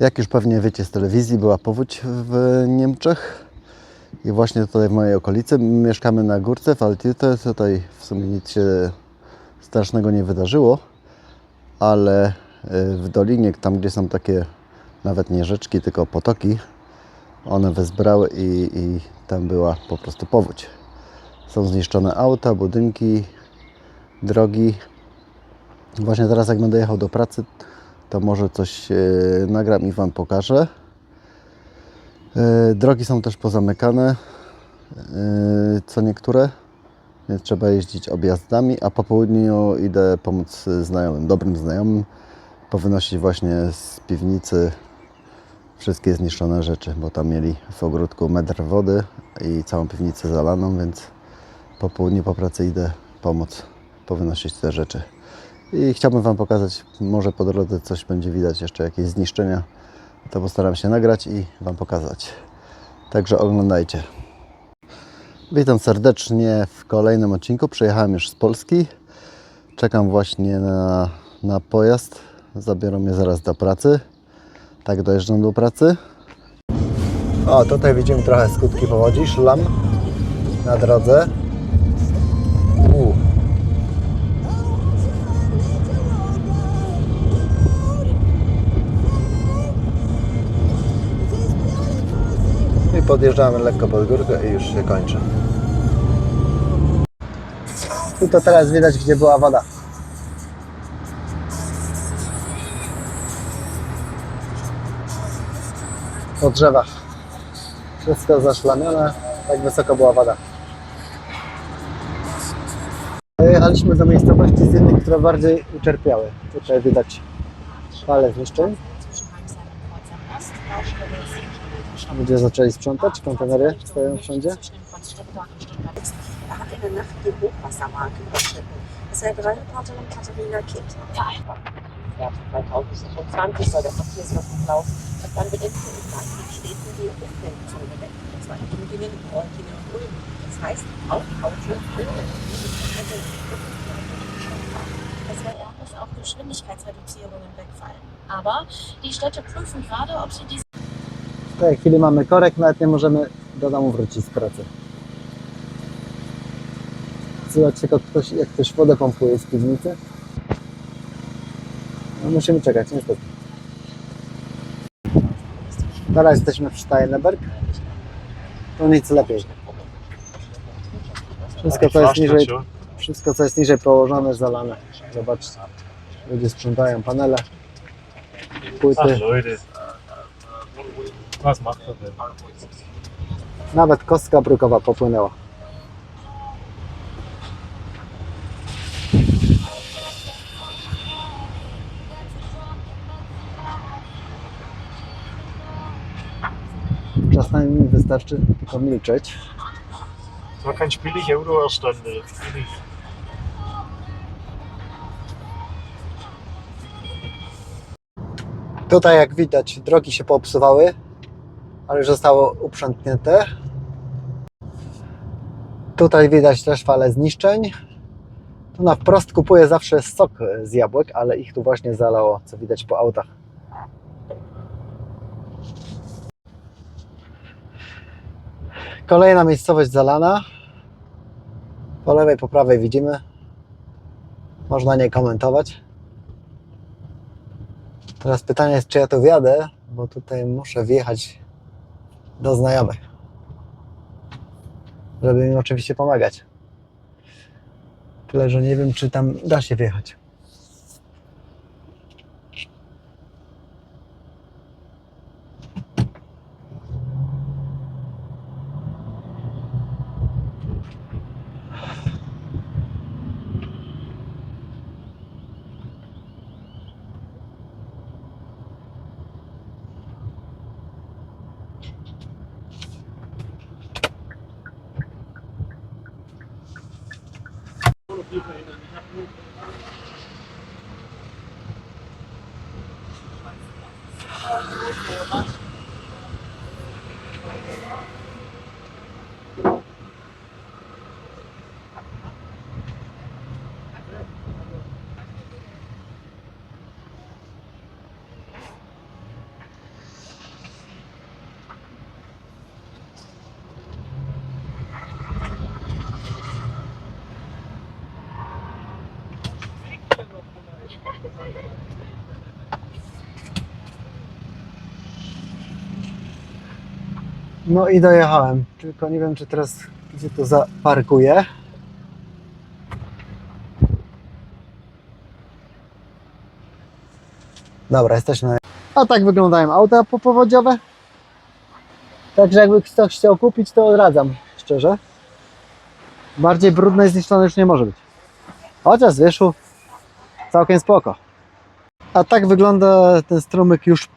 Jak już pewnie wiecie z telewizji, była powódź w Niemczech i właśnie tutaj w mojej okolicy. Mieszkamy na górce w Altite, tutaj w sumie nic się strasznego nie wydarzyło, ale y, w dolinie, tam gdzie są takie nawet nie rzeczki, tylko potoki, one wezbrały i, i tam była po prostu powódź. Są zniszczone auta, budynki, drogi. Właśnie teraz jak będę jechał do pracy, to może coś e, nagram i Wam pokażę. E, drogi są też pozamykane, e, co niektóre, więc trzeba jeździć objazdami, a po południu idę pomóc znajomym, dobrym znajomym, powynosić właśnie z piwnicy wszystkie zniszczone rzeczy, bo tam mieli w ogródku metr wody i całą piwnicę zalaną, więc po południu po pracy idę pomóc powynosić te rzeczy. I chciałbym Wam pokazać, może po drodze coś będzie widać, jeszcze jakieś zniszczenia, to postaram się nagrać i Wam pokazać. Także oglądajcie. Witam serdecznie w kolejnym odcinku. Przyjechałem już z Polski. Czekam właśnie na, na pojazd. Zabiorą mnie zaraz do pracy. Tak dojeżdżam do pracy. O, tutaj widzimy trochę skutki powodzi. Szlam na drodze. Podjeżdżamy lekko pod górkę i już się kończy. I to teraz widać, gdzie była woda. Po drzewach. Wszystko zaszlamione, tak wysoko była woda. Jechaliśmy do miejscowości z innych, które bardziej ucierpiały. Tutaj widać fale zniszczeń. Ludzie zaczęli sprzątać, kontenery stoją wszędzie. Jahr 2026 soll der Verkehrsfluss das dann in den Städten die Umweltzone bedenken, und zwar in Tübingen, Reutlingen und Ulm. Das heißt, auch Autos ohne es soll auch Geschwindigkeitsreduzierungen wegfallen. Aber die Städte prüfen gerade, ob sie diese W tej chwili mamy korek, nawet nie możemy do domu wrócić z pracy. Słychać jak ktoś, jak ktoś wodę pompuje z piwnicy. No musimy czekać, niestety. Teraz jesteśmy w Steineberg. To nic lepiej. Wszystko co jest niżej, wszystko co jest niżej położone, zalane. Zobaczcie. Ludzie sprzątają panele, płyty. Er denn? Nawet kostka brukowa popłynęła. Czasami wystarczy tylko milczeć. War kein billig Euro erstanden. Billig. Tutaj jak widać drogi się popsuwały, ale już zostało uprzątnięte. Tutaj widać też fale zniszczeń. Tu na wprost kupuję zawsze sok z jabłek, ale ich tu właśnie zalało, co widać po autach. Kolejna miejscowość zalana. Po lewej, po prawej widzimy. Można nie komentować. Teraz pytanie jest, czy ja tu wjadę, bo tutaj muszę wjechać do znajomych. Żeby im oczywiście pomagać. Tyle, że nie wiem, czy tam da się wjechać. Thank you. No i dojechałem, tylko nie wiem, czy teraz gdzie to zaparkuje. Dobra, jesteśmy. A tak wyglądają auta popowodziowe. Także jakby ktoś chciał kupić, to odradzam, szczerze. Bardziej brudne i zniszczone już nie może być. Chociaż z wierzchu całkiem spoko. A tak wygląda ten strumyk już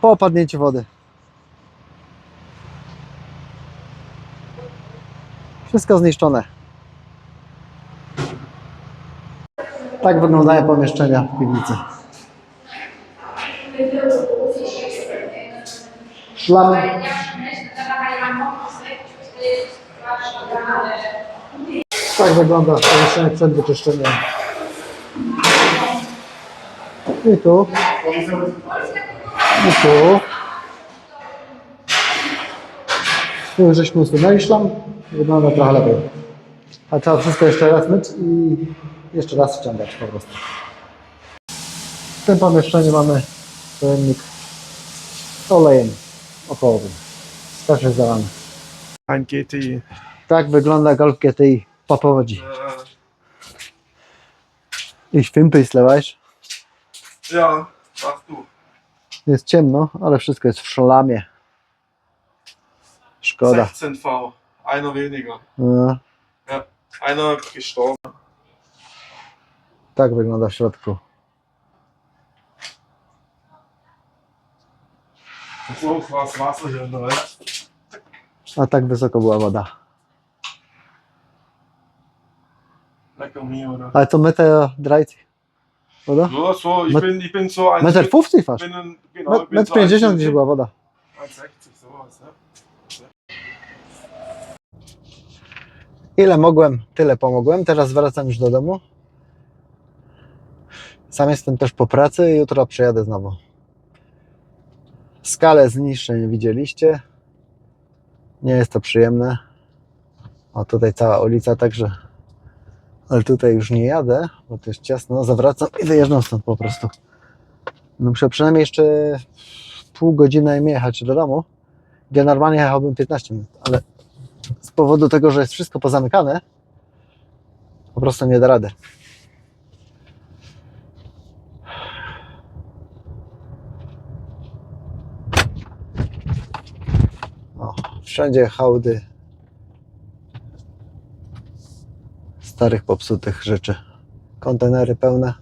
po opadnięciu wody. Wszystko zniszczone. Tak wyglądają pomieszczenia w piwnicy. Szlamy. Tak wygląda pomieszczenie przed wyczyszczeniem. I tu. I tu. Tu już żeśmy usunęli szlam. Wygląda trochę lepiej. A trzeba wszystko jeszcze raz myć i jeszcze raz ściągać po prostu. W tym pomieszczeniu mamy pojemnik z olejem opałowym. Też jest zalany. Ein GTI. Tak wygląda Golf GTI po powodzi. Ich weißt ja, mach du. Jest ciemno, ale wszystko jest w szlamie. Szkoda. 16V. Einer weniger. No, Ja. Einer gestorben. tak wygląda w środku. So das Wasser hier. A tak wysoko była woda. Lecker mir, oder? Ale to metr 30, oder? Ja, so, ich Met- bin, ich bin so ein. Metr 50 fast. bin ein, genau, ich bin Metr so 50 gdzieś 1,60, była woda. 1,60 sowas, ja. Ile mogłem, tyle pomogłem. Teraz wracam już do domu. Sam jestem też po pracy i jutro przyjadę znowu. Skalę zniszczeń widzieliście. Nie jest to przyjemne. O, tutaj cała ulica, także. Ale tutaj już nie jadę, bo to jest ciasno. Zawracam i wyjeżdżam stąd po prostu. No muszę przynajmniej jeszcze pół godziny jechać do domu, gdzie normalnie jechałbym 15 minut, ale z powodu tego, że jest wszystko pozamykane, po prostu nie da rady. O, wszędzie hałdy starych, popsutych rzeczy. Kontenery pełne.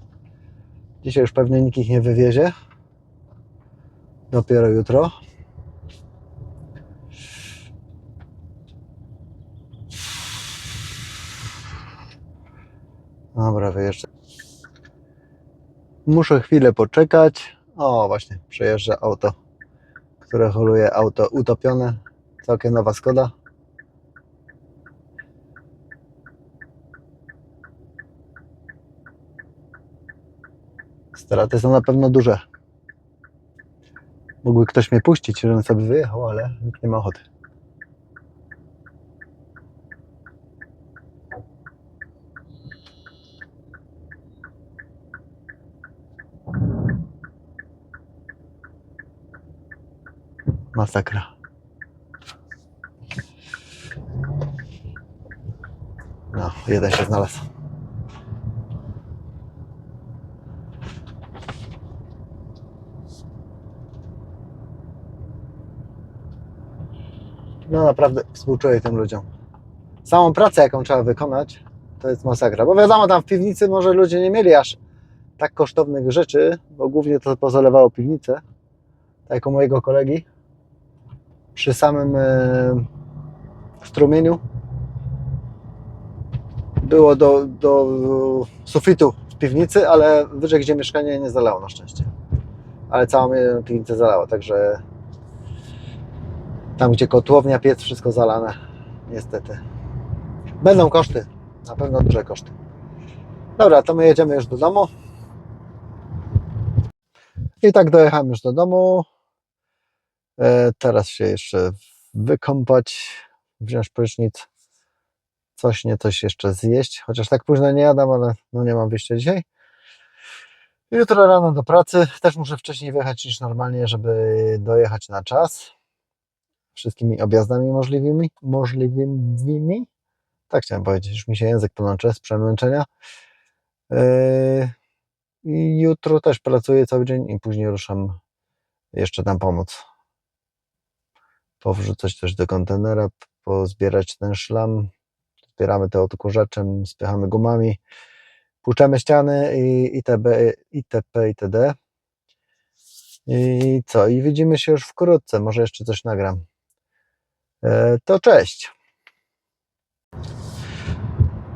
Dzisiaj już pewnie nikt ich nie wywiezie. Dopiero jutro. Dobra, wyjeżdżę. Muszę chwilę poczekać. O, właśnie, przejeżdża auto, które holuje auto utopione. Całkiem nowa Skoda. Straty są na pewno duże. Mógłby ktoś mnie puścić, żebym sobie wyjechał, ale nikt nie ma ochoty. Masakra. No, jeden się znalazł. No naprawdę współczuję tym ludziom. Samą pracę, jaką trzeba wykonać, to jest masakra. Bo wiadomo, tam w piwnicy może ludzie nie mieli aż tak kosztownych rzeczy, bo głównie to pozalewało piwnicę, tak jak u mojego kolegi. Przy samym e, strumieniu było do, do sufitu w piwnicy, ale wyżej, gdzie mieszkanie nie zalało na szczęście. Ale całą piwnicę zalało, także tam, gdzie kotłownia, piec, wszystko zalane. Niestety. Będą koszty. Na pewno duże koszty. Dobra, to my jedziemy już do domu. I tak dojechałem już do domu. E, teraz się jeszcze wykąpać, wziąć prysznic, coś nie coś jeszcze zjeść. Chociaż tak późno nie jadam, ale no nie mam wyjścia dzisiaj. Jutro rano do pracy. Też muszę wcześniej wyjechać niż normalnie, żeby dojechać na czas. Wszystkimi objazdami możliwymi. możliwymi. Tak chciałem powiedzieć, już mi się język plącze z przemęczenia. Yy, jutro też pracuję cały dzień i później ruszam jeszcze tam pomóc. Powrzucać coś do kontenera, pozbierać ten szlam. Zbieramy to odkurzaczem, spychamy gumami, płuczemy ściany i itb, itp. itd. I co? I widzimy się już wkrótce. Może jeszcze coś nagram. To cześć.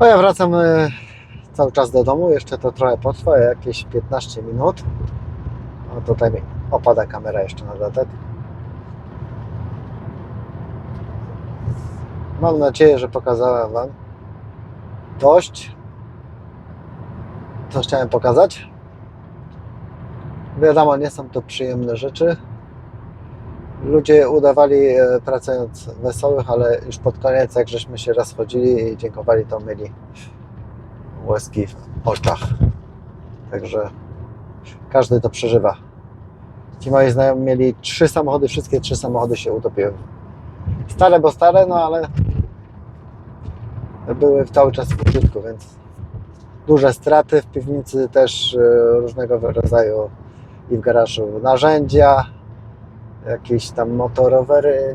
No ja wracam e, cały czas do domu. Jeszcze to trochę potrwa, jakieś 15 minut. No tutaj mi opada kamera jeszcze na dodatek. Mam nadzieję, że pokazałem Wam dość, co chciałem pokazać. Wiadomo, nie są to przyjemne rzeczy. Ludzie udawali e, pracując wesołych, ale już pod koniec, jak żeśmy się rozchodzili i dziękowali, to mieli łezki w oczach. Także każdy to przeżywa. Ci moi znajomi mieli trzy samochody, wszystkie trzy samochody się utopiły. Stare, bo stare, no ale były cały czas w użytku, więc duże straty w piwnicy też e, różnego rodzaju i w garażu narzędzia, jakieś tam motorowery